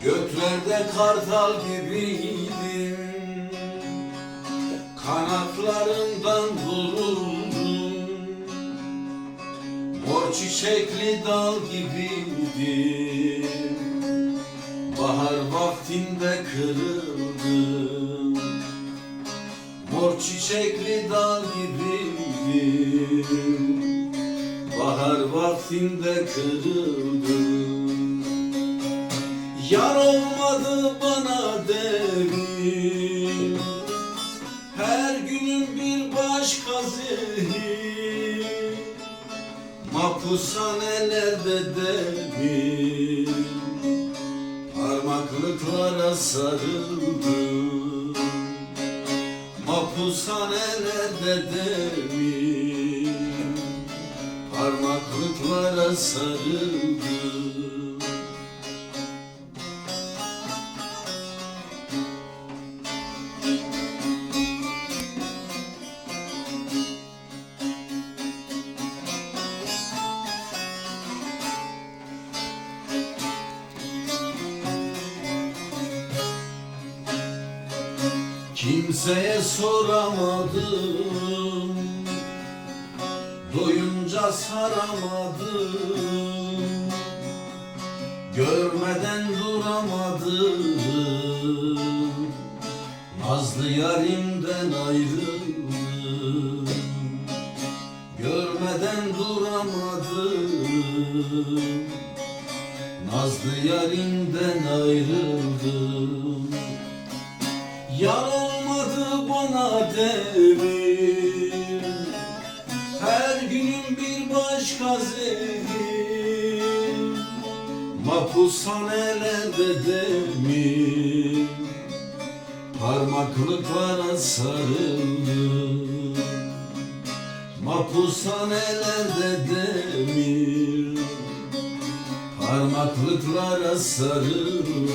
Göklerde kartal gibiydim. Kanatlarından vuruldum. Mor çiçekli dal gibiydim. Bahar vaktinde kırıldım. Mor çiçekli dal gibiydim. Bahar vaktinde kırıldım Yar olmadı bana devin Her günün bir başka zehir. Mahpushanelerde devin Parmaklıklara sarıldım. Mahpushanelerde devin Parmaklıklara sarıldım Kimseye soramadım. Doyunca saramadım. Görmeden duramadım. Nazlı yarimden ayrıldım. Görmeden duramadım. Nazlı yarimden ayrıldım Yar olmadı bana devir Her günün bir başka zehir. Mahpushanelerde demir. Parmaklıklara sarıldım Mahpushanelerde demir. Parmaklıklara sarıldım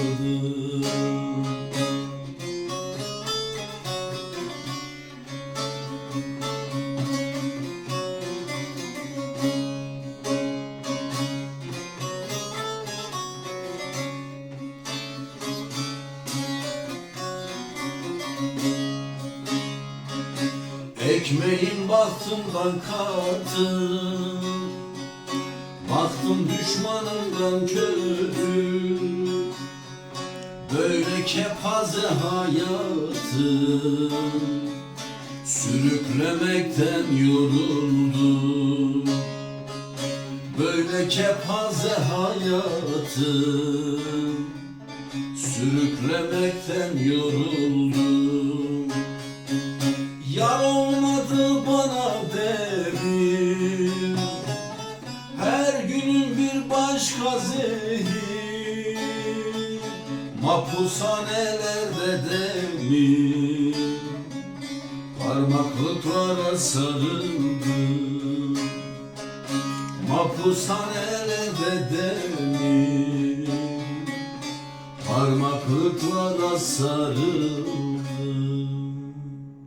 Ekmeğin bahtımdan katı Baktım düşmanımdan kötü. Böyle kepaze hayatı Sürüklemekten yoruldum Böyle kepaze hayatı Sürüklemekten yoruldum Yar olmadı bana devir Her günün bir başka zehir. Mahpushanelerde demir. Parmaklıklara sarıldım Mahpushanelerde demir. Parmaklıklara sarıldım